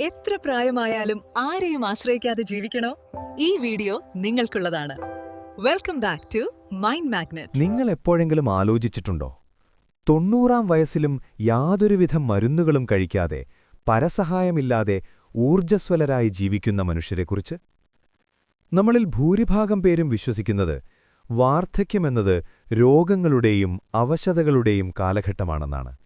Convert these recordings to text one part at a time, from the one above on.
എത്ര പ്രായമായാലും ആരെയും ആശ്രയിക്കാതെ ജീവിക്കണോ? ഈ video നിങ്ങൾക്കുള്ളതാണ്. Welcome back to mind magnet നിങ്ങൾ എപ്പോഴെങ്കിലും ആലോചിച്ചിട്ടുണ്ടോ? തൊണ്ണൂറാം വയസ്സിലും യാതൊരുവിധ മരുന്നുകളും കഴിക്കാതെ പരസഹായമില്ലാതെ ഊർജസ്വലരായി ജീവിക്കുന്ന മനുഷ്യരെക്കുറിച്ച്? നമ്മളിൽ ഭൂരിഭാഗം പേരും വിശ്വസിക്കുന്നത് വാർദ്ധക്യമെന്നത് രോഗങ്ങളുടെയും അവശതകളുടെയും കാലഘട്ടമാണെന്നാണ്.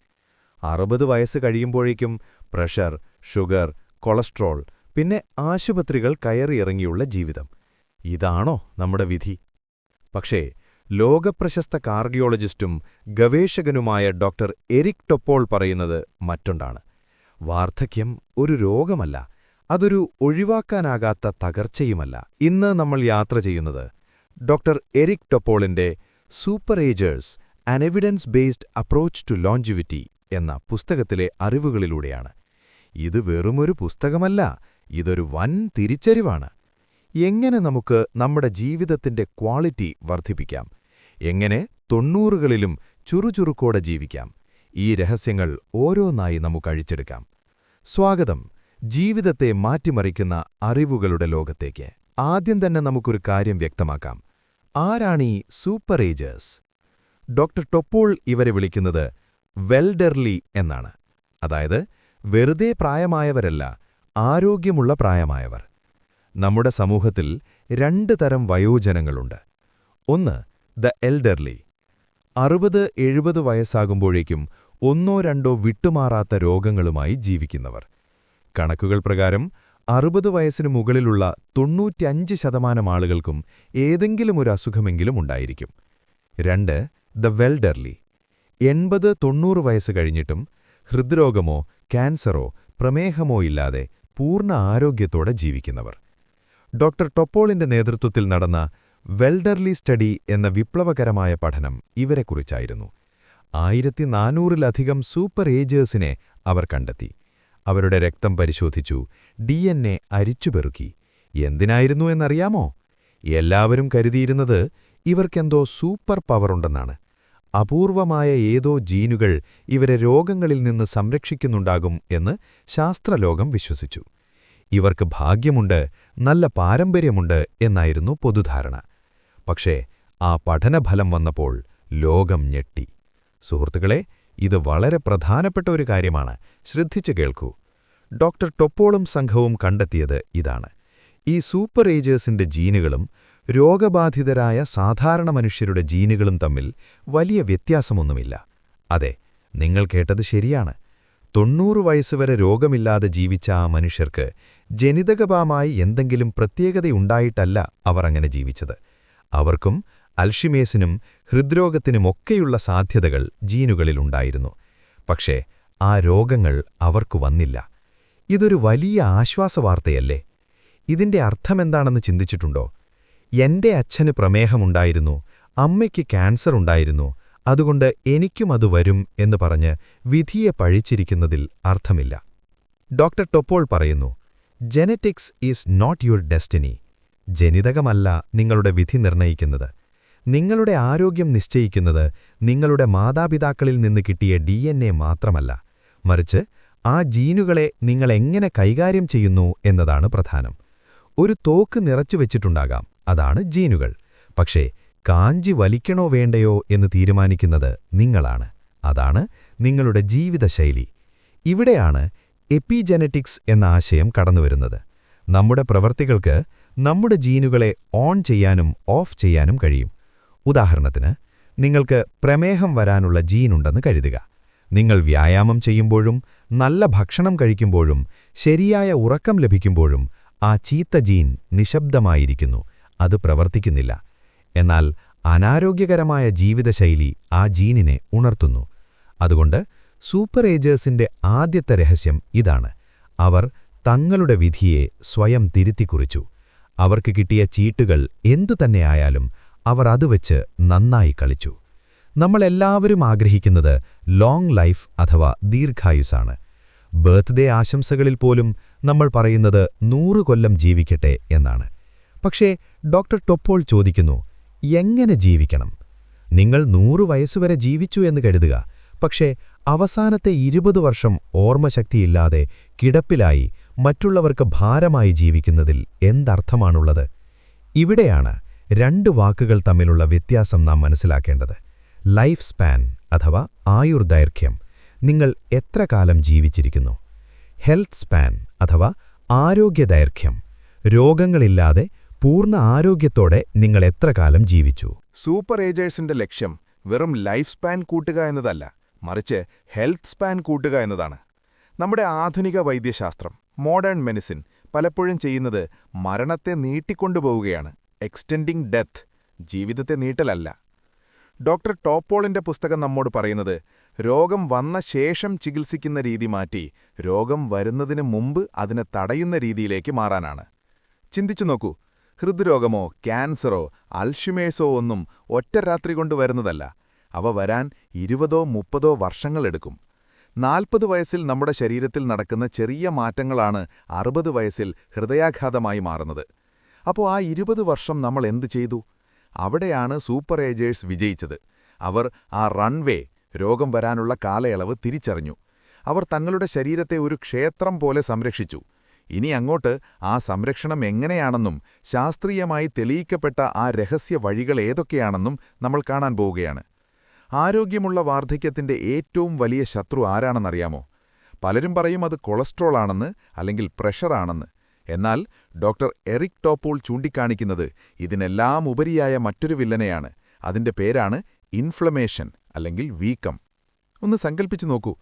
അറുപത് വയസ്സ് കഴിയുമ്പോഴേക്കും പ്രഷർ ഷുഗർ കൊളസ്ട്രോൾ പിന്നെ ആശുപത്രികൾ കയറിയിറങ്ങിയുള്ള ജീവിതം. ഇതാണോ നമ്മുടെ വിധി. പക്ഷേ ലോകപ്രശസ്ത കാർഡിയോളജിസ്റ്റും ഗവേഷകനുമായ ഡോക്ടർ എരിക് ടൊപ്പോൾ പറയുന്നത് മറ്റൊണ്ടാണ്. വാർദ്ധക്യം ഒരു രോഗമല്ല അതൊരു ഒഴിവാക്കാനാകാത്ത തകർച്ചയുമല്ല. ഇന്ന് നമ്മൾ യാത്ര ചെയ്യുന്നത് doctor Eric ടൊപ്പോളിന്റെ super agers an evidence based approach to longevity എന്ന പുസ്തകത്തിലെ അറിവുകളിലൂടെയാണ്. ഇത് വെറുമൊരു പുസ്തകമല്ല ഇതൊരു വൻ തിരിച്ചറിവാണ്. എങ്ങനെ നമുക്ക് നമ്മുടെ ജീവിതത്തിന്റെ ക്വാളിറ്റി വർദ്ധിപ്പിക്കാം? എങ്ങനെ തൊണ്ണൂറുകളിലും ചുറുചുറുക്കോടെ ജീവിക്കാം? ഈ രഹസ്യങ്ങൾ ഓരോന്നായി നമുക്ക് അഴിച്ചെടുക്കാം. സ്വാഗതം. ജീവിതത്തെ മാറ്റിമറിക്കുന്ന അറിവുകളുടെ ലോകത്തേക്ക്. ആദ്യം തന്നെ നമുക്കൊരു കാര്യം വ്യക്തമാക്കാം. ആരാണീ സൂപ്പർ ഏജേഴ്സ്? ഡോക്ടർ ടൊപ്പോൾ ഇവരെ വിളിക്കുന്നത് വെൽഡർലി എന്നാണ്. അതായത് വെറുതെ പ്രായമായവരല്ല ആരോഗ്യമുള്ള പ്രായമായവർ. നമ്മുടെ സമൂഹത്തിൽ രണ്ട് തരം വയോജനങ്ങളുണ്ട്. ഒന്ന് ദ എൽഡർലി അറുപത് എഴുപത് വയസ്സാകുമ്പോഴേക്കും ഒന്നോ രണ്ടോ വിട്ടുമാറാത്ത രോഗങ്ങളുമായി ജീവിക്കുന്നവർ. കണക്കുകൾ പ്രകാരം അറുപത് വയസ്സിനു മുകളിലുള്ള തൊണ്ണൂറ്റഞ്ച് ശതമാനം ആളുകൾക്കും ഏതെങ്കിലും ഒരു അസുഖമെങ്കിലും ഉണ്ടായിരിക്കും. രണ്ട് ദ വെൽഡർലി എൺപത് തൊണ്ണൂറ് വയസ്സ് കഴിഞ്ഞിട്ടും ഹൃദ്രോഗമോ ക്യാൻസറോ പ്രമേഹമോ ഇല്ലാതെ പൂർണ ആരോഗ്യത്തോടെ ജീവിക്കുന്നവർ. ഡോക്ടർ ടൊപ്പോളിന്റെ നേതൃത്വത്തിൽ നടന്ന വെൽഡർലി സ്റ്റഡി എന്ന വിപ്ലവകരമായ പഠനം ഇവരെക്കുറിച്ചായിരുന്നു. ആയിരത്തി നാനൂറിലധികം സൂപ്പർ ഏജേഴ്സിനെ അവർ കണ്ടെത്തി. അവരുടെ രക്തം പരിശോധിച്ചു ഡി എൻ എ അരിച്ചുപെറുക്കി എന്തിനായിരുന്നു എന്നറിയാമോ? എല്ലാവരും കരുതിയിരുന്നത് ഇവർക്കെന്തോ സൂപ്പർ പവറുണ്ടെന്നാണ്. അപൂർവമായ ഏതോ ജീനുകൾ ഇവരെ രോഗങ്ങളിൽ നിന്ന് സംരക്ഷിക്കുന്നുണ്ടാകും എന്ന് ശാസ്ത്രലോകം വിശ്വസിച്ചു. ഇവർക്ക് ഭാഗ്യമുണ്ട് നല്ല പാരമ്പര്യമുണ്ട് എന്നായിരുന്നു പൊതുധാരണ. പക്ഷേ ആ പഠനഫലം വന്നപ്പോൾ ലോകം ഞെട്ടി. സുഹൃത്തുക്കളെ ഇത് വളരെ പ്രധാനപ്പെട്ട ഒരു കാര്യമാണ്. ശ്രദ്ധിച്ചു കേൾക്കൂ. ഡോക്ടർ ടൊപ്പോളും സംഘവും കണ്ടെത്തിയത് ഇതാണ്. ഈ സൂപ്പർ ഏജേഴ്സിന്റെ ജീനുകളും രോഗബാധിതരായ സാധാരണ മനുഷ്യരുടെ ജീനുകളും തമ്മിൽ വലിയ വ്യത്യാസമൊന്നുമില്ല. അതെ നിങ്ങൾ കേട്ടത് ശരിയാണ്. തൊണ്ണൂറ് വയസ്സുവരെ രോഗമില്ലാതെ ജീവിച്ച ആ മനുഷ്യർക്ക് ജനിതകപരമായി എന്തെങ്കിലും പ്രത്യേകതയുണ്ടായിട്ടല്ല അവർ അങ്ങനെ ജീവിച്ചത്. അവർക്കും അൽഷിമേസിനും ഹൃദ്രോഗത്തിനുമൊക്കെയുള്ള സാധ്യതകൾ ജീനുകളിലുണ്ടായിരുന്നു പക്ഷേ ആ രോഗങ്ങൾ അവർക്കു വന്നില്ല. ഇതൊരു വലിയ ആശ്വാസവാർത്തയല്ലേ? ഇതിന്റെ അർത്ഥമെന്താണെന്ന് ചിന്തിച്ചിട്ടുണ്ടോ? എന്റെ അച്ഛന് പ്രമേഹമുണ്ടായിരുന്നു അമ്മയ്ക്ക് ക്യാൻസർ ഉണ്ടായിരുന്നു അതുകൊണ്ട് എനിക്കും അത് വരും എന്ന് പറഞ്ഞ് വിധിയെ പഴിച്ചിരിക്കുന്നതിൽ അർത്ഥമില്ല. ഡോക്ടർ ടൊപ്പോൾ പറയുന്നു genetics is not your destiny. ജനിതകമല്ല നിങ്ങളുടെ വിധി നിർണയിക്കുന്നത് നിങ്ങളുടെ ആരോഗ്യം നിശ്ചയിക്കുന്നത് നിങ്ങളുടെ മാതാപിതാക്കളിൽ നിന്ന് കിട്ടിയ ഡി മാത്രമല്ല. മറിച്ച് ആ ജീനുകളെ നിങ്ങളെങ്ങനെ കൈകാര്യം ചെയ്യുന്നു എന്നതാണ് പ്രധാനം. ഒരു തോക്ക് നിറച്ചു നിറച്ചുവെച്ചിട്ടുണ്ടാകാം. അതാണ് ജീനുകൾ. പക്ഷേ കാഞ്ചി വലിക്കണോ വേണ്ടയോ എന്ന് തീരുമാനിക്കുന്നത് നിങ്ങളാണ്. അതാണ് നിങ്ങളുടെ ജീവിതശൈലി. ഇവിടെയാണ് എപ്പിജനറ്റിക്സ് എന്ന ആശയം കടന്നുവരുന്നത്. നമ്മുടെ പ്രവർത്തികൾക്ക് നമ്മുടെ ജീനുകളെ ഓൺ ചെയ്യാനും ഓഫ് ചെയ്യാനും കഴിയും. ഉദാഹരണത്തിന് നിങ്ങൾക്ക് പ്രമേഹം വരാനുള്ള ജീനുണ്ടെന്ന് കരുതുക. നിങ്ങൾ വ്യായാമം ചെയ്യുമ്പോഴും നല്ല ഭക്ഷണം കഴിക്കുമ്പോഴും ശരിയായ ഉറക്കം ലഭിക്കുമ്പോഴും ആ ചീത്ത ജീൻ നിശബ്ദമായിരിക്കുന്നു. അത് പ്രവർത്തിക്കുന്നില്ല. എന്നാൽ അനാരോഗ്യകരമായ ജീവിതശൈലി ആ ജീനിനെ ഉണർത്തുന്നു. അതുകൊണ്ട് സൂപ്പർ ഏജേഴ്സിന്റെ ആദ്യത്തെ രഹസ്യം ഇതാണ്. അവർ തങ്ങളുടെ വിധിയെ സ്വയം തിരുത്തിക്കുറിച്ചു. അവർക്ക് കിട്ടിയ ചീട്ടുകൾ എന്തുതന്നെയായാലും അവർ അത് വെച്ച് നന്നായി കളിച്ചു. നമ്മളെല്ലാവരും ആഗ്രഹിക്കുന്നത് ലോങ് ലൈഫ് അഥവാ ദീർഘായുസാണ്. ബർത്ത്ഡേ ആശംസകളിൽ പോലും നമ്മൾ പറയുന്നത് നൂറു കൊല്ലം ജീവിക്കട്ടെ എന്നാണ്. പക്ഷേ ഡോക്ടർ ടൊപ്പോൾ ചോദിക്കുന്നു എങ്ങനെ ജീവിക്കണം? നിങ്ങൾ നൂറു വയസ്സുവരെ ജീവിച്ചു എന്ന് കരുതുക പക്ഷേ അവസാനത്തെ ഇരുപത് വർഷം ഓർമ്മശക്തിയില്ലാതെ കിടപ്പിലായി മറ്റുള്ളവർക്ക് ഭാരമായി ജീവിക്കുന്നതിൽ എന്തർത്ഥമാണുള്ളത്? ഇവിടെയാണ് രണ്ട് വാക്കുകൾ തമ്മിലുള്ള വ്യത്യാസം നാം മനസ്സിലാക്കേണ്ടത്. ലൈഫ് സ്പാൻ അഥവാ ആയുർദൈർഘ്യം. നിങ്ങൾ എത്ര കാലം ജീവിച്ചിരിക്കുന്നു? ഹെൽത്ത് സ്പാൻ അഥവാ ആരോഗ്യദൈർഘ്യം. രോഗങ്ങളില്ലാതെ പൂർണ ആരോഗ്യത്തോടെ നിങ്ങൾ എത്ര കാലം ജീവിച്ചു? സൂപ്പർ ഏജേഴ്സിന്റെ ലക്ഷ്യം വെറും ലൈഫ് സ്പാൻ കൂട്ടുക എന്നതല്ല മറിച്ച് ഹെൽത്ത് സ്പാൻ കൂട്ടുക എന്നതാണ്. നമ്മുടെ ആധുനിക വൈദ്യശാസ്ത്രം മോഡേൺ മെഡിസിൻ പലപ്പോഴും ചെയ്യുന്നത് മരണത്തെ നീട്ടിക്കൊണ്ടുപോവുകയാണ് എക്സ്റ്റെൻഡിങ് ഡെത്ത് ജീവിതത്തെ നീട്ടലല്ല. ഡോക്ടർ ടോപ്പോളിന്റെ പുസ്തകം നമ്മോട് പറയുന്നത് രോഗം വന്ന ശേഷം ചികിത്സിക്കുന്ന രീതി മാറ്റി രോഗം വരുന്നതിന് മുമ്പ് അതിനെ തടയുന്ന രീതിയിലേക്ക് മാറാനാണ്. ചിന്തിച്ചു നോക്കൂ ഹൃദ്രോഗമോ ക്യാൻസറോ അൽഷിമേഴ്സോ ഒന്നും ഒറ്റ രാത്രി കൊണ്ട് വരുന്നതല്ല. അവ വരാൻ ഇരുപതോ മുപ്പതോ വർഷങ്ങളെടുക്കും നാൽപ്പത് വയസ്സിൽ നമ്മുടെ ശരീരത്തിൽ നടക്കുന്ന ചെറിയ മാറ്റങ്ങളാണ് അറുപത് വയസ്സിൽ ഹൃദയാഘാതമായി മാറുന്നത്. അപ്പോൾ ആ ഇരുപത് വർഷം നമ്മൾ എന്തു ചെയ്തു? അവിടെയാണ് സൂപ്പർ ഏജേഴ്സ് വിജയിച്ചത്. അവർ ആ റൺവേ രോഗം വരാനുള്ള കാലയളവ് തിരിച്ചറിഞ്ഞു. അവർ തങ്ങളുടെ ശരീരത്തെ ഒരു ക്ഷേത്രം പോലെ സംരക്ഷിച്ചു. ഇനി അങ്ങോട്ട് ആ സംരക്ഷണം എങ്ങനെയാണെന്നും ശാസ്ത്രീയമായി തെളിയിക്കപ്പെട്ട ആ രഹസ്യ വഴികൾ ഏതൊക്കെയാണെന്നും നമ്മൾ കാണാൻ പോവുകയാണ്. ആരോഗ്യമുള്ള വാർദ്ധക്യത്തിന്റെ ഏറ്റവും വലിയ ശത്രു ആരാണെന്നറിയാമോ? പലരും പറയും അത് കൊളസ്ട്രോൾ ആണെന്ന് അല്ലെങ്കിൽ പ്രഷറാണെന്ന് എന്നാൽ ഡോക്ടർ എറിക് ടോപ്പോൾ ചൂണ്ടിക്കാണിക്കുന്നത് ഇതിനെല്ലാം ഉപരിയായ മറ്റൊരു വില്ലനെയാണ്. അതിന്റെ പേരാണ് ഇൻഫ്ലമേഷൻ അല്ലെങ്കിൽ വീക്കം. ഒന്ന് സങ്കൽപ്പിച്ചു നോക്കൂ.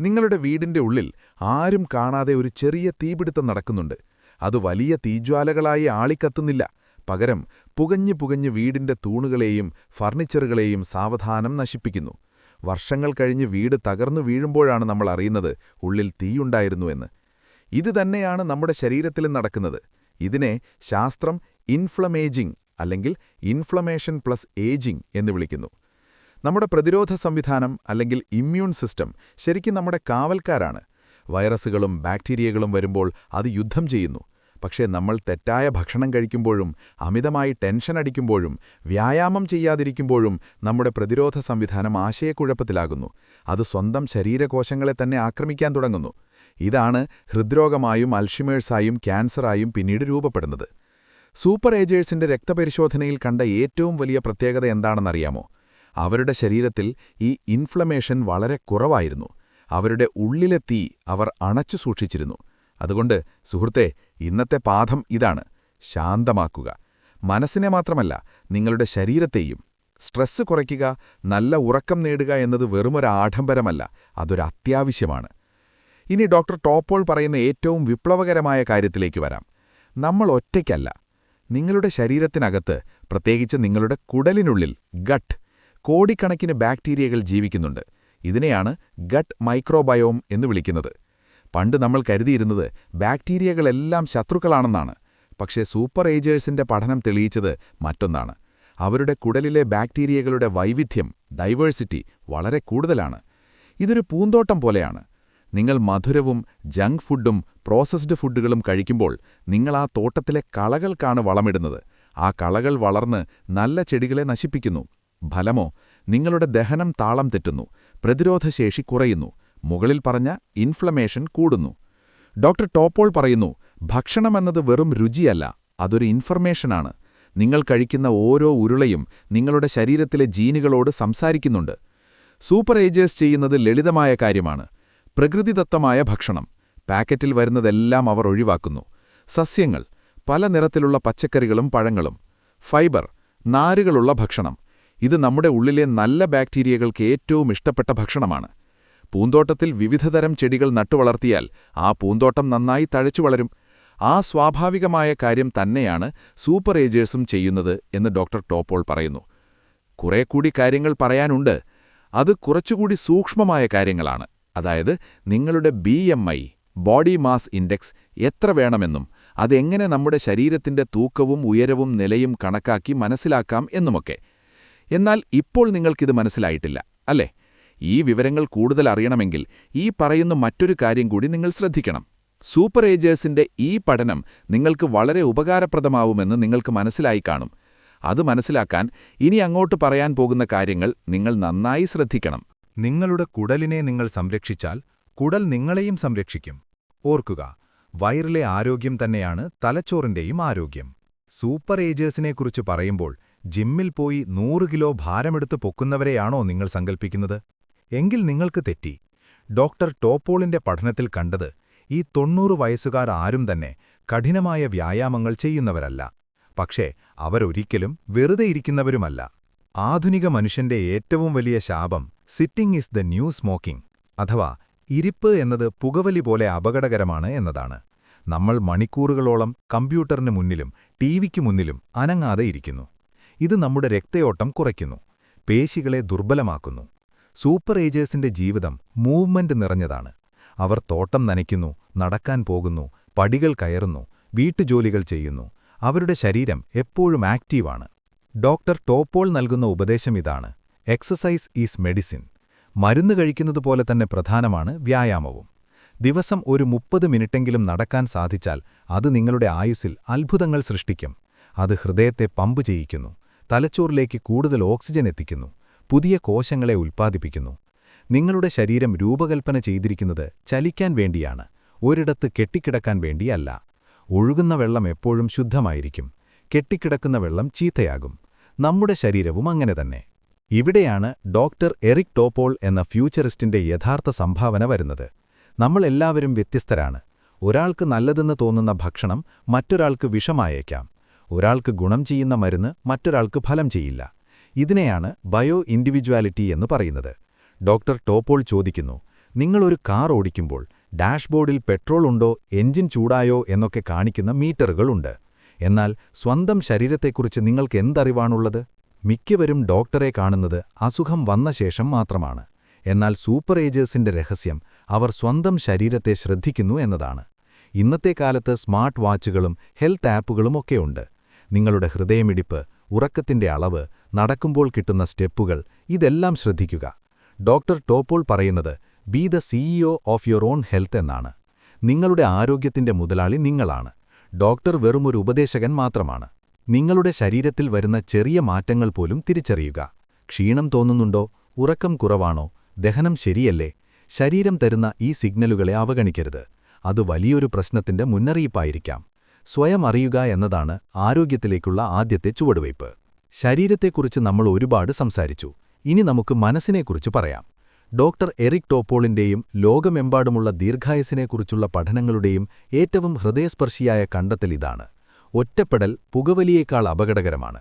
നിങ്ങളുടെ വീടിന്റെ ഉള്ളിൽ ആരും കാണാതെ ഒരു ചെറിയ തീപിടുത്തം നടക്കുന്നുണ്ട്. അത് വലിയ തീജ്വാലകളായി ആളിക്കത്തുന്നില്ല. പകരം പുകഞ്ഞു പുകഞ്ഞ് വീടിന്റെ തൂണുകളെയും ഫർണിച്ചറുകളെയും സാവധാനം നശിപ്പിക്കുന്നു. വർഷങ്ങൾ കഴിഞ്ഞ് വീട് തകർന്നു വീഴുമ്പോഴാണ് നമ്മൾ അറിയുന്നത് ഉള്ളിൽ തീയുണ്ടായിരുന്നുവെന്ന് ഇത് തന്നെയാണ് നമ്മുടെ ശരീരത്തിലും നടക്കുന്നത്. ഇതിനെ ശാസ്ത്രം ഇൻഫ്ലമേജിംഗ് അല്ലെങ്കിൽ ഇൻഫ്ലമേഷൻ പ്ലസ് ഏജിംഗ് എന്ന് വിളിക്കുന്നു. നമ്മുടെ പ്രതിരോധ സംവിധാനം അല്ലെങ്കിൽ ഇമ്മ്യൂൺ സിസ്റ്റം ശരിക്കും നമ്മുടെ കാവൽക്കാരാണ്. വൈറസുകളും ബാക്ടീരിയകളും വരുമ്പോൾ അത് യുദ്ധം ചെയ്യുന്നു. പക്ഷേ നമ്മൾ തെറ്റായ ഭക്ഷണം കഴിക്കുമ്പോഴും അമിതമായി ടെൻഷൻ അടിക്കുമ്പോഴും വ്യായാമം ചെയ്യാതിരിക്കുമ്പോഴും നമ്മുടെ പ്രതിരോധ സംവിധാനം ആശയക്കുഴപ്പത്തിലാകുന്നു. അത് സ്വന്തം ശരീരകോശങ്ങളെ തന്നെ ആക്രമിക്കാൻ തുടങ്ങുന്നു. ഇതാണ് ഹൃദ്രോഗമായും അൽഷിമേഴ്സായും ക്യാൻസറായും പിന്നീട് രൂപപ്പെടുന്നത്. സൂപ്പർ ഏജേഴ്സിന്റെ രക്തപരിശോധനയിൽ കണ്ട ഏറ്റവും വലിയ പ്രത്യേകത എന്താണെന്നറിയാമോ? അവരുടെ ശരീരത്തിൽ ഈ ഇൻഫ്ലമേഷൻ വളരെ കുറവായിരുന്നു. അവരുടെ ഉള്ളിലെ തീ അവർ അണച്ചു സൂക്ഷിച്ചിരുന്നു. അതുകൊണ്ട് സുഹൃത്തെ ഇന്നത്തെ പാഠം ഇതാണ്. ശാന്തമാക്കുക. മനസ്സിനെ മാത്രമല്ല നിങ്ങളുടെ ശരീരത്തെയും. സ്ട്രെസ് കുറയ്ക്കുക നല്ല ഉറക്കം നേടുക എന്നത് വെറുമൊരു ആഡംബരമല്ല അതൊരു അത്യാവശ്യമാണ്. ഇനി ഡോക്ടർ ടോപ്പോൾ പറയുന്ന ഏറ്റവും വിപ്ലവകരമായ കാര്യത്തിലേക്ക് വരാം. നമ്മൾ ഒറ്റയ്ക്കല്ല. നിങ്ങളുടെ ശരീരത്തിനകത്ത് പ്രത്യേകിച്ച് നിങ്ങളുടെ കുടലിനുള്ളിൽ ഗട്ട് കോടിക്കണക്കിന് ബാക്ടീരിയകൾ ജീവിക്കുന്നുണ്ട്. ഇതിനെയാണ് ഗട്ട് മൈക്രോബയോം എന്ന് വിളിക്കുന്നത്. പണ്ട് നമ്മൾ കരുതിയിരുന്നത് ബാക്ടീരിയകളെല്ലാം ശത്രുക്കളാണെന്നാണ്. പക്ഷേ സൂപ്പർ ഏജേഴ്സിന്റെ പഠനം തെളിയിച്ചത് മറ്റൊന്നാണ്. അവരുടെ കുടലിലെ ബാക്ടീരിയകളുടെ വൈവിധ്യം ഡൈവേഴ്സിറ്റി വളരെ കൂടുതലാണ്. ഇതൊരു പൂന്തോട്ടം പോലെയാണ്. നിങ്ങൾ മധുരവും ജങ്ക് ഫുഡും പ്രോസസ്ഡ് ഫുഡുകളും കഴിക്കുമ്പോൾ നിങ്ങൾ ആ തോട്ടത്തിലെ കളകൾക്കാണ് വളമിടുന്നത്. ആ കളകൾ വളർന്ന് നല്ല ചെടികളെ നശിപ്പിക്കുന്നു. ഫലമോ നിങ്ങളുടെ ദഹനം താളം തെറ്റുന്നു പ്രതിരോധശേഷി കുറയുന്നു മുകളിൽ പറഞ്ഞ ഇൻഫ്ലമേഷൻ കൂടുന്നു. ഡോക്ടർ ടോപ്പോൾ പറയുന്നു ഭക്ഷണമെന്നത് വെറും രുചിയല്ല അതൊരു ഇൻഫർമേഷനാണ് നിങ്ങൾ കഴിക്കുന്ന ഓരോ ഉരുളയും നിങ്ങളുടെ ശരീരത്തിലെ ജീനുകളോട് സംസാരിക്കുന്നുണ്ട്. സൂപ്പർ ഏജേഴ്സ് ചെയ്യുന്നത് ലളിതമായ കാര്യമാണ് പ്രകൃതിദത്തമായ ഭക്ഷണം. പാക്കറ്റിൽ വരുന്നതെല്ലാം അവർ ഒഴിവാക്കുന്നു. സസ്യങ്ങൾ പല നിറത്തിലുള്ള പച്ചക്കറികളും പഴങ്ങളും. ഫൈബർ നാരുകളുള്ള ഭക്ഷണം. ഇത് നമ്മുടെ ഉള്ളിലെ നല്ല ബാക്ടീരിയകൾക്ക് ഏറ്റവും ഇഷ്ടപ്പെട്ട ഭക്ഷണമാണ്. പൂന്തോട്ടത്തിൽ വിവിധതരം ചെടികൾ നട്ടുവളർത്തിയാൽ ആ പൂന്തോട്ടം നന്നായി തഴച്ചു വളരും. ആ സ്വാഭാവികമായ കാര്യം തന്നെയാണ് സൂപ്പർ ഏജേഴ്സും ചെയ്യുന്നത് എന്ന് ഡോക്ടർ ടോപ്പോൾ പറയുന്നു. കുറെ കൂടി കാര്യങ്ങൾ പറയാനുണ്ട്. അത് കുറച്ചുകൂടി സൂക്ഷ്മമായ കാര്യങ്ങളാണ്. അതായത് നിങ്ങളുടെ B M I body mass index എത്ര വേണമെന്നും അതെങ്ങനെ നമ്മുടെ ശരീരത്തിന്റെ തൂക്കവും ഉയരവും നിലയും കണക്കാക്കി മനസ്സിലാക്കാം എന്നുമൊക്കെ. എന്നാൽ ഇപ്പോൾ നിങ്ങൾക്കിത് മനസ്സിലായിട്ടില്ല അല്ലേ? ഈ വിവരങ്ങൾ കൂടുതൽ അറിയണമെങ്കിൽ ഈ പറയുന്ന മറ്റൊരു കാര്യം കൂടി നിങ്ങൾ ശ്രദ്ധിക്കണം. സൂപ്പർ ഏജേഴ്സിന്റെ ഈ പഠനം നിങ്ങൾക്ക് വളരെ ഉപകാരപ്രദമാവുമെന്ന് നിങ്ങൾക്ക് മനസ്സിലായി കാണും. അത് മനസ്സിലാക്കാൻ ഇനി അങ്ങോട്ട് പറയാൻ പോകുന്ന കാര്യങ്ങൾ നിങ്ങൾ നന്നായി ശ്രദ്ധിക്കണം. നിങ്ങളുടെ കുടലിനെ നിങ്ങൾ സംരക്ഷിച്ചാൽ കുടൽ നിങ്ങളെയും സംരക്ഷിക്കും. ഓർക്കുക വയറിലെ ആരോഗ്യം തന്നെയാണ് തലച്ചോറിന്റെയും ആരോഗ്യം. സൂപ്പർ ഏജേഴ്സിനെക്കുറിച്ച് പറയുമ്പോൾ ജിമ്മിൽ പോയി നൂറ് കിലോ ഭാരമെടുത്ത് പൊക്കുന്നവരെയാണോ നിങ്ങൾ സങ്കൽപ്പിക്കുന്നത്? എങ്കിൽ നിങ്ങൾക്ക് തെറ്റി. ഡോക്ടർ ടോപ്പോളിന്റെ പഠനത്തിൽ കണ്ടത് ഈ തൊണ്ണൂറ് വയസ്സുകാർ ആരും തന്നെ കഠിനമായ വ്യായാമങ്ങൾ ചെയ്യുന്നവരല്ല. പക്ഷേ അവരൊരിക്കലും വെറുതെ ഇരിക്കുന്നവരുമല്ല. ആധുനിക മനുഷ്യന്റെ ഏറ്റവും വലിയ ശാപം sitting is the new smoking അഥവാ ഇരിപ്പ് എന്നത് പുകവലി പോലെ അപകടകരമാണ് എന്നതാണ്. നമ്മൾ മണിക്കൂറുകളോളം കമ്പ്യൂട്ടറിന് മുന്നിലും ടിവിക്ക് മുന്നിലും അനങ്ങാതെ ഇരിക്കുന്നു. ഇത് നമ്മുടെ രക്തയോട്ടം കുറയ്ക്കുന്നു. പേശികളെ ദുർബലമാക്കുന്നു. സൂപ്പർ ഏജേഴ്സിന്റെ ജീവിതം മൂവ്മെന്റ് നിറഞ്ഞതാണ്. അവർ തോട്ടം നനയ്ക്കുന്നു നടക്കാൻ പോകുന്നു പടികൾ കയറുന്നു വീട്ടുജോലികൾ ചെയ്യുന്നു. അവരുടെ ശരീരം എപ്പോഴും ആക്റ്റീവാണ്. ഡോക്ടർ ടോപ്പോൾ നൽകുന്ന ഉപദേശം ഇതാണ്. എക്സസൈസ് ഈസ് മെഡിസിൻ മരുന്ന് കഴിക്കുന്നതുപോലെ തന്നെ പ്രധാനമാണ് വ്യായാമവും. ദിവസം ഒരു മുപ്പത് മിനിറ്റെങ്കിലും നടക്കാൻ സാധിച്ചാൽ അത് നിങ്ങളുടെ ആയുസ്സിൽ അത്ഭുതങ്ങൾ സൃഷ്ടിക്കും. അത് ഹൃദയത്തെ പമ്പ് ചെയ്യിക്കുന്നു. തലച്ചോറിലേക്ക് കൂടുതൽ ഓക്സിജൻ എത്തിക്കുന്നു പുതിയ കോശങ്ങളെ ഉൽപ്പാദിപ്പിക്കുന്നു. നിങ്ങളുടെ ശരീരം രൂപകൽപ്പന ചെയ്തിരിക്കുന്നത് ചലിക്കാൻ വേണ്ടിയാണ് ഒരിടത്ത് കെട്ടിക്കിടക്കാൻ വേണ്ടിയല്ല. ഒഴുകുന്ന വെള്ളം എപ്പോഴും ശുദ്ധമായിരിക്കും കെട്ടിക്കിടക്കുന്ന വെള്ളം ചീത്തയാകും. നമ്മുടെ ശരീരവും അങ്ങനെ തന്നെ. ഇവിടെയാണ് ഡോക്ടർ എറിക് ടോപ്പോൾ എന്ന ഫ്യൂച്ചറിസ്റ്റിന്റെ യഥാർത്ഥ സംഭാവന വരുന്നത്. നമ്മളെല്ലാവരും വ്യത്യസ്തരാണ്. ഒരാൾക്ക് നല്ലതെന്ന് തോന്നുന്ന ഭക്ഷണം മറ്റൊരാൾക്ക് വിഷമായേക്കാം. ഒരാൾക്ക് ഗുണം ചെയ്യുന്ന മരുന്ന് മറ്റൊരാൾക്ക് ഫലം ചെയ്യില്ല. ഇതിനെയാണ് ബയോ ഇൻഡിവിജ്വാലിറ്റി എന്ന് പറയുന്നത്. ഡോക്ടർ ടോപ്പോൾ ചോദിക്കുന്നു നിങ്ങളൊരു കാർ ഓടിക്കുമ്പോൾ ഡാഷ്ബോർഡിൽ പെട്രോൾ ഉണ്ടോ എഞ്ചിൻ ചൂടായോ എന്നൊക്കെ കാണിക്കുന്ന മീറ്ററുകളുണ്ട് എന്നാൽ സ്വന്തം ശരീരത്തെക്കുറിച്ച് നിങ്ങൾക്ക് എന്തറിവാണുള്ളത്? മിക്കവരും ഡോക്ടറെ കാണുന്നത് അസുഖം വന്ന ശേഷം മാത്രമാണ്. എന്നാൽ സൂപ്പർ ഏജേഴ്സിന്റെ രഹസ്യം അവർ സ്വന്തം ശരീരത്തെ ശ്രദ്ധിക്കുന്നു എന്നതാണ്. ഇന്നത്തെ കാലത്ത് സ്മാർട്ട് വാച്ചുകളും ഹെൽത്ത് ആപ്പുകളും ഒക്കെയുണ്ട് നിങ്ങളുടെ ഹൃദയമിടിപ്പ് ഉറക്കത്തിന്റെ അളവ് നടക്കുമ്പോൾ കിട്ടുന്ന സ്റ്റെപ്പുകൾ ഇതെല്ലാം ശ്രദ്ധിക്കുക. ഡോക്ടർ ടോപ്പോൾ പറയുന്നത് be the CEO of your own health എന്നാണ്. നിങ്ങളുടെ ആരോഗ്യത്തിന്റെ മുതലാളി നിങ്ങളാണ്. ഡോക്ടർ വെറുമൊരു ഉപദേശകൻ മാത്രമാണ്. നിങ്ങളുടെ ശരീരത്തിൽ വരുന്ന ചെറിയ മാറ്റങ്ങൾ പോലും തിരിച്ചറിയുക. ക്ഷീണം തോന്നുന്നുണ്ടോ? ഉറക്കം കുറവാണോ? ദഹനം ശരിയല്ലേ? ശരീരം തരുന്ന ഈ സിഗ്നലുകളെ അവഗണിക്കരുത്. അത് വലിയൊരു പ്രശ്നത്തിന്റെ മുന്നറിയിപ്പായിരിക്കാം. സ്വയം അറിയുക എന്നതാണ് ആരോഗ്യത്തിലേക്കുള്ള ആദ്യത്തെ ചുവടുവയ്പ്. ശരീരത്തെക്കുറിച്ച് നമ്മൾ ഒരുപാട് സംസാരിച്ചു. ഇനി നമുക്ക് മനസ്സിനെക്കുറിച്ച് പറയാം. ഡോക്ടർ എറിക് ടോപ്പോളിന്റെയും ലോകമെമ്പാടുമുള്ള ദീർഘായുസിനെക്കുറിച്ചുള്ള പഠനങ്ങളുടെയും ഏറ്റവും ഹൃദയസ്പർശിയായ കണ്ടെത്തൽ ഇതാണ്. ഒറ്റപ്പെടൽ പുകവലിയേക്കാൾ അപകടകരമാണ്.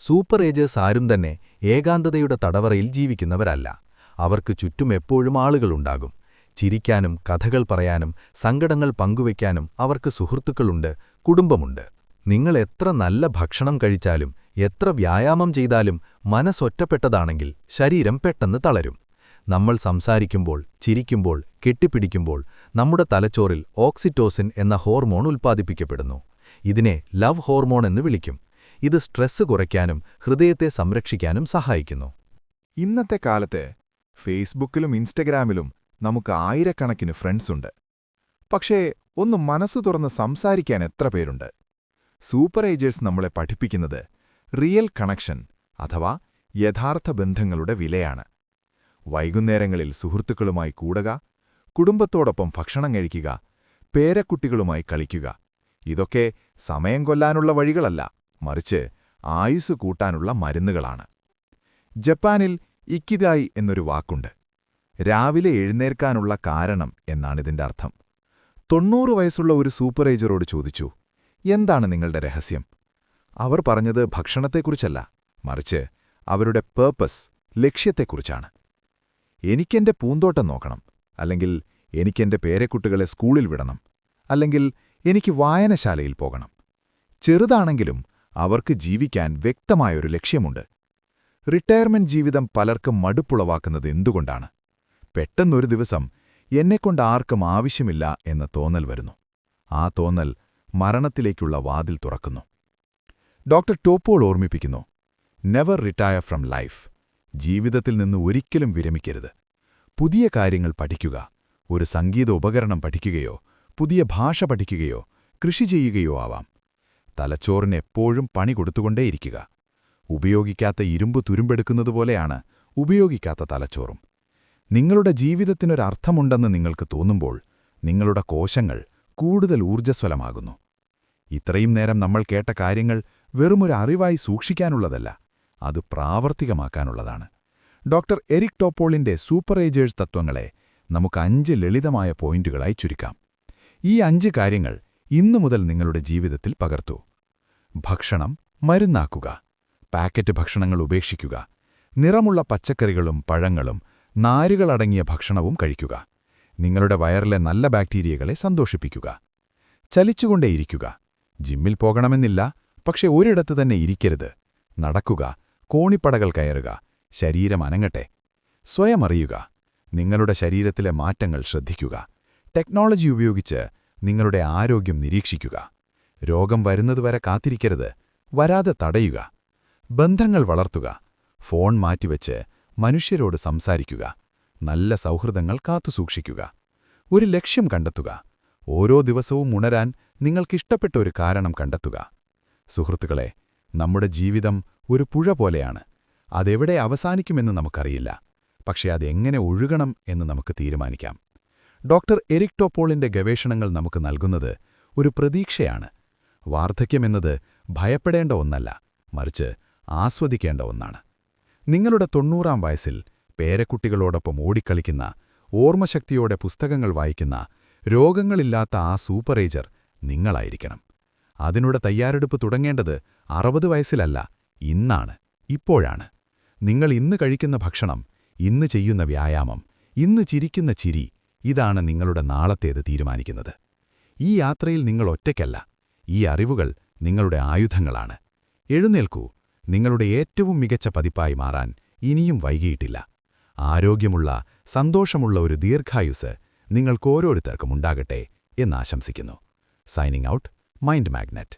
സൂപ്പർ ഏജേഴ്സ് ആരും തന്നെ ഏകാന്തതയുടെ തടവറയിൽ ജീവിക്കുന്നവരല്ല. അവർക്ക് ചുറ്റും എപ്പോഴും ആളുകളുണ്ടാകും. ചിരിക്കാനും കഥകൾ പറയാനും സങ്കടങ്ങൾ പങ്കുവയ്ക്കാനും അവർക്ക് സുഹൃത്തുക്കളുണ്ട്. കുടുംബമുണ്ട്. നിങ്ങൾ എത്ര നല്ല ഭക്ഷണം കഴിച്ചാലും എത്ര വ്യായാമം ചെയ്താലും മനസ്സൊറ്റപ്പെട്ടതാണെങ്കിൽ ശരീരം പെട്ടെന്ന് തളരും. നമ്മൾ സംസാരിക്കുമ്പോൾ ചിരിക്കുമ്പോൾ കെട്ടിപ്പിടിക്കുമ്പോൾ നമ്മുടെ തലച്ചോറിൽ ഓക്സിറ്റോസിൻ എന്ന ഹോർമോൺ ഉൽപ്പാദിപ്പിക്കപ്പെടുന്നു. ഇതിനെ ലവ് ഹോർമോൺ എന്ന് വിളിക്കും. ഇത് സ്ട്രെസ് കുറയ്ക്കാനും ഹൃദയത്തെ സംരക്ഷിക്കാനും സഹായിക്കുന്നു. ഇന്നത്തെ കാലത്ത് ഫേസ്ബുക്കിലും ഇൻസ്റ്റഗ്രാമിലും നമുക്ക് ആയിരക്കണക്കിന് ഫ്രണ്ട്സുണ്ട് പക്ഷേ ഒന്ന് മനസ്സ് തുറന്ന് സംസാരിക്കാൻ എത്ര പേരുണ്ട്? സൂപ്പർ ഏജേഴ്സ് നമ്മളെ പഠിപ്പിക്കുന്നത് റിയൽ കണക്ഷൻ അഥവാ യഥാർത്ഥ ബന്ധങ്ങളുടെ വിലയാണ്. വൈകുന്നേരങ്ങളിൽ സുഹൃത്തുക്കളുമായി കൂടുക കുടുംബത്തോടൊപ്പം ഭക്ഷണം കഴിക്കുക പേരക്കുട്ടികളുമായി കളിക്കുക ഇതൊക്കെ സമയം കൊല്ലാനുള്ള വഴികളല്ല മറിച്ച് ആയുസ് കൂട്ടാനുള്ള മരുന്നുകളാണ്. ജപ്പാനിൽ ഇക്കിതായി എന്നൊരു വാക്കുണ്ട്. രാവിലെ എഴുന്നേൽക്കാനുള്ള കാരണം എന്നാണിതിന്റെ അർത്ഥം. തൊണ്ണൂറ് വയസ്സുള്ള ഒരു സൂപ്പർ ഏജറോട് ചോദിച്ചു എന്താണ് നിങ്ങളുടെ രഹസ്യം? അവർ പറഞ്ഞത് ഭക്ഷണത്തെക്കുറിച്ചല്ല മറിച്ച് അവരുടെ പേർപ്പസ് ലക്ഷ്യത്തെക്കുറിച്ചാണ്. എനിക്കെന്റെ പൂന്തോട്ടം നോക്കണം അല്ലെങ്കിൽ എനിക്കെന്റെ പേരക്കുട്ടികളെ സ്കൂളിൽ വിടണം അല്ലെങ്കിൽ എനിക്ക് വായനശാലയിൽ പോകണം. ചെറുതാണെങ്കിലും അവർക്ക് ജീവിക്കാൻ വ്യക്തമായൊരു ലക്ഷ്യമുണ്ട്. റിട്ടയർമെന്റ് ജീവിതം പലർക്കും മടുപ്പുളവാക്കുന്നത് എന്തുകൊണ്ടാണ്? പെട്ടെന്നൊരു ദിവസം എന്നെക്കൊണ്ട് ആർക്കും ആവശ്യമില്ല എന്ന തോന്നൽ വരുന്നു. ആ തോന്നൽ മരണത്തിലേക്കുള്ള വാതിൽ തുറക്കുന്നു. ഡോക്ടർ ടോപ്പോൾ ഓർമ്മിപ്പിക്കുന്നു നെവർ റിട്ടയർ ഫ്രം ലൈഫ് ജീവിതത്തിൽ നിന്ന് ഒരിക്കലും വിരമിക്കരുത്. പുതിയ കാര്യങ്ങൾ പഠിക്കുക ഒരു സംഗീത ഉപകരണം പഠിക്കുകയോ പുതിയ ഭാഷ പഠിക്കുകയോ കൃഷി ചെയ്യുകയോ ആവാം. തലച്ചോറിന് എപ്പോഴും പണി കൊടുത്തുകൊണ്ടേയിരിക്കുക. ഉപയോഗിക്കാത്ത ഇരുമ്പ് തുരുമ്പെടുക്കുന്നതുപോലെയാണ് ഉപയോഗിക്കാത്ത തലച്ചോറും. നിങ്ങളുടെ ജീവിതത്തിനൊരർത്ഥമുണ്ടെന്ന് നിങ്ങൾക്ക് തോന്നുമ്പോൾ നിങ്ങളുടെ കോശങ്ങൾ കൂടുതൽ ഊർജസ്വലമാകുന്നു. ഇത്രയും നേരം നമ്മൾ കേട്ട കാര്യങ്ങൾ വെറുമൊരു അറിവായി സൂക്ഷിക്കാനുള്ളതല്ല അത് പ്രാവർത്തികമാക്കാനുള്ളതാണ്. ഡോക്ടർ എരിക് ടോപ്പോളിന്റെ സൂപ്പർ ഏജേഴ്സ് തത്വങ്ങളെ നമുക്ക് അഞ്ച് ലളിതമായ പോയിന്റുകളായി ചുരുക്കാം. ഈ അഞ്ച് കാര്യങ്ങൾ ഇന്നു മുതൽ നിങ്ങളുടെ ജീവിതത്തിൽ പകർത്തൂ. ഭക്ഷണം മരുന്നാക്കുക പാക്കറ്റ് ഭക്ഷണങ്ങൾ ഉപേക്ഷിക്കുക നിറമുള്ള പച്ചക്കറികളും പഴങ്ങളും നാരുകളടങ്ങിയ ഭക്ഷണവും കഴിക്കുക. നിങ്ങളുടെ വയറിലെ നല്ല ബാക്ടീരിയകളെ സന്തോഷിപ്പിക്കുക. ചലിച്ചുകൊണ്ടേയിരിക്കുക. ജിമ്മിൽ പോകണമെന്നില്ല പക്ഷെ ഒരിടത്ത് തന്നെ ഇരിക്കരുത്. നടക്കുക കോണിപ്പടകൾ കയറുക ശരീരം അനങ്ങട്ടെ. സ്വയം അറിയുക. നിങ്ങളുടെ ശരീരത്തിലെ മാറ്റങ്ങൾ ശ്രദ്ധിക്കുക. ടെക്നോളജി ഉപയോഗിച്ച് നിങ്ങളുടെ ആരോഗ്യം നിരീക്ഷിക്കുക. രോഗം വരുന്നതുവരെ കാത്തിരിക്കരുത്. വരാതെ തടയുക. ബന്ധങ്ങൾ വളർത്തുക. ഫോൺ മാറ്റിവെച്ച് മനുഷ്യരോട് സംസാരിക്കുക. നല്ല സൗഹൃദങ്ങൾ കാത്തുസൂക്ഷിക്കുക ഒരു ലക്ഷ്യം കണ്ടെത്തുക. ഓരോ ദിവസവും ഉണരാൻ നിങ്ങൾക്കിഷ്ടപ്പെട്ട ഒരു കാരണം കണ്ടെത്തുക. സുഹൃത്തുക്കളെ നമ്മുടെ ജീവിതം ഒരു പുഴ പോലെയാണ്. അതെവിടെ അവസാനിക്കുമെന്ന് നമുക്കറിയില്ല. പക്ഷേ അതെങ്ങനെ ഒഴുകണം എന്ന് നമുക്ക് തീരുമാനിക്കാം. ഡോക്ടർ എരിക് ടോപ്പോളിന്റെ ഗവേഷണങ്ങൾ നമുക്ക് നൽകുന്നത് ഒരു പ്രതീക്ഷയാണ്. വാർദ്ധക്യമെന്നത് ഭയപ്പെടേണ്ട ഒന്നല്ല മറിച്ച് ആസ്വദിക്കേണ്ട ഒന്നാണ്. നിങ്ങളുടെ തൊണ്ണൂറാം വയസ്സിൽ പേരക്കുട്ടികളോടൊപ്പം ഓടിക്കളിക്കുന്ന ഓർമ്മശക്തിയോടെ പുസ്തകങ്ങൾ വായിക്കുന്ന രോഗങ്ങളില്ലാത്ത ആ സൂപ്പറേജർ നിങ്ങളായിരിക്കണം. അതിനുടെ തയ്യാറെടുപ്പ് തുടങ്ങേണ്ടത് അറുപത് വയസ്സിലല്ല ഇന്നാണ് ഇപ്പോഴാണ്. നിങ്ങൾ ഇന്ന് കഴിക്കുന്ന ഭക്ഷണം ഇന്ന് ചെയ്യുന്ന വ്യായാമം ഇന്ന് ചിരിക്കുന്ന ചിരി ഇതാണ് നിങ്ങളുടെ നാളത്തേത് തീരുമാനിക്കുന്നത്. ഈ യാത്രയിൽ നിങ്ങൾ ഒറ്റയ്ക്കല്ല ഈ അറിവുകൾ നിങ്ങളുടെ ആയുധങ്ങളാണ്. എഴുന്നേൽക്കൂ നിങ്ങളുടെ ഏറ്റവും മികച്ച പതിപ്പായി മാറാൻ ഇനിയും വൈകിയിട്ടില്ല. ആരോഗ്യമുള്ള സന്തോഷമുള്ള ഒരു ദീർഘായുസ് നിങ്ങൾക്കോരോരുത്തർക്കും ഉണ്ടാകട്ടെ എന്നാശംസിക്കുന്നു സൈനിങ് ഔട്ട് മൈൻഡ് മാഗ്നറ്റ്.